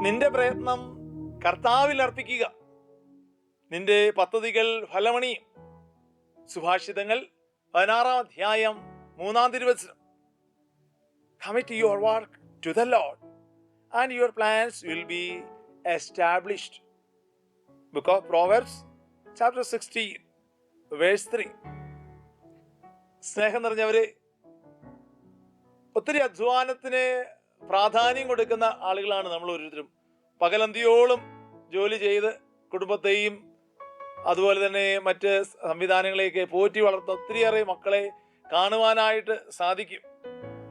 നിന്റെ പ്രയത്നം കർത്താവിൽ അർപ്പിക്കുക. നിന്റെ പദ്ധതികൾ ഫലമണിയും. സുഭാഷിതങ്ങൾ പതിനാറാം അധ്യായം മൂന്നാം തിരുവത്സരം commit your work to the Lord and your plans will be established book of Proverbs chapter sixteen verse three സ്നേഹം നിറഞ്ഞവരെ ഒത്തിരി അധ്വാനത്തിന് പ്രാധാന്യം കൊടുക്കുന്ന ആളുകളാണ് നമ്മൾ ഓരോരുത്തരും പകലന്തിയോളം ജോലി ചെയ്ത് കുടുംബത്തെയും അതുപോലെ തന്നെ മറ്റ് സംവിധാനങ്ങളെയൊക്കെ പോറ്റി വളർത്ത ഒത്തിരിയേറെ മക്കളെ കാണുവാനായിട്ട് സാധിക്കും.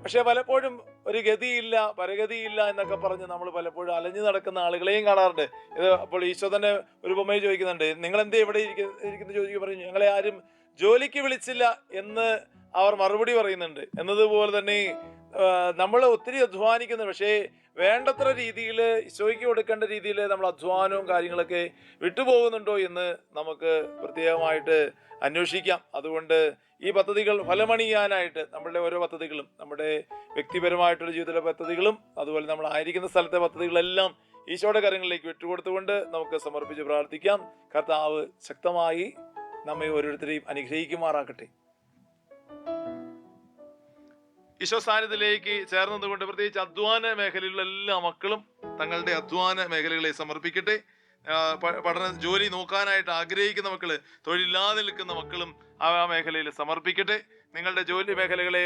പക്ഷെ പലപ്പോഴും ഒരു ഗതിയില്ല പരഗതിയില്ല എന്നൊക്കെ പറഞ്ഞ് നമ്മൾ പലപ്പോഴും അലഞ്ഞു നടക്കുന്ന ആളുകളെയും കാണാറുണ്ട്. ഇത് അപ്പോൾ ഈശോ തന്നെ ഒരു ഉപമയെ ചോദിക്കുന്നുണ്ട് നിങ്ങൾ എന്തേ ഇവിടെ ഇരിക്കുന്ന? ചോദിക്കുക പറഞ്ഞു ഞങ്ങളെ ആരും ജോലിക്ക് വിളിച്ചില്ല എന്ന് അവർ മറുപടി പറയുന്നുണ്ട്. എന്നതുപോലെ തന്നെ നമ്മൾ ഒത്തിരി അധ്വാനിക്കുന്നു. പക്ഷേ വേണ്ടത്ര രീതിയിൽ ഈശോയ്ക്ക് കൊടുക്കേണ്ട രീതിയിൽ നമ്മൾ അധ്വാനവും കാര്യങ്ങളൊക്കെ വിട്ടുപോകുന്നുണ്ടോ എന്ന് നമുക്ക് പ്രത്യേകമായിട്ട് അന്വേഷിക്കാം. അതുകൊണ്ട് ഈ പദ്ധതികൾ ഫലമണിയാനായിട്ട് നമ്മളുടെ ഓരോ പദ്ധതികളും നമ്മുടെ വ്യക്തിപരമായിട്ടുള്ള ജീവിതത്തിലെ പദ്ധതികളും അതുപോലെ നമ്മൾ ആയിരിക്കുന്ന സ്ഥലത്തെ പദ്ധതികളെല്ലാം ഈശോയുടെ കരങ്ങളിലേക്ക് വിട്ടുകൊടുത്തുകൊണ്ട് നമുക്ക് സമർപ്പിച്ച് പ്രാർത്ഥിക്കാം. കർത്താവ് ശക്തമായി നമ്മെ ഓരോരുത്തരെയും അനുഗ്രഹിക്കുമാറാക്കട്ടെ ഈശോ സാന്നിധ്യത്തിലേക്ക് ചേർന്നതുകൊണ്ട് പ്രത്യേകിച്ച് അധ്വാന മേഖലയിലുള്ള എല്ലാ മക്കളും തങ്ങളുടെ അധ്വാന മേഖലകളെ സമർപ്പിക്കട്ടെ. പഠന ജോലി നോക്കാനായിട്ട് ആഗ്രഹിക്കുന്ന മക്കൾ തൊഴിലില്ലാതെ നിൽക്കുന്ന മക്കളും ആ മേഖലയിൽ സമർപ്പിക്കട്ടെ. നിങ്ങളുടെ ജോലി മേഖലകളെ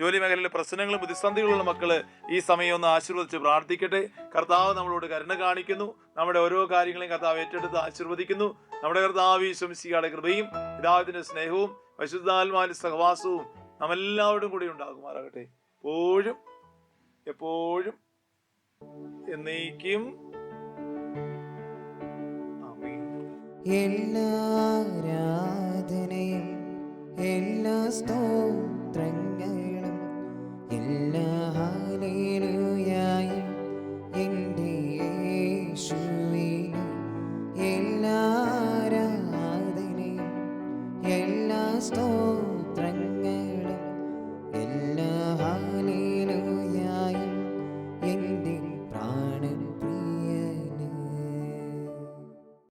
ജോലി മേഖലയിലെ പ്രശ്നങ്ങളും പ്രതിസന്ധികളുള്ള മക്കൾ ഈ സമയം ഒന്ന് ആശീർവദിച്ച് പ്രാർത്ഥിക്കട്ടെ. കർത്താവ് നമ്മളോട് കരുണ കാണിക്കുന്നു. നമ്മുടെ ഓരോ കാര്യങ്ങളെയും കർത്താവ് ഏറ്റെടുത്ത് ആശീർവദിക്കുന്നു. നമ്മുടെ കർത്താവ് ഈശ്വംശിയുടെ കൃപയും പിതാവിന്റെ സ്നേഹവും പരിശുദ്ധാത്മാവിന്റെ സഹവാസവും നമ്മെല്ലാവരും കൂടി ഉണ്ടാകുമാറാകട്ടെ എപ്പോഴും എപ്പോഴും എന്നേക്കും. എല്ലാ ആരാധനയും എല്ലാ സ്തോത്രങ്ങളും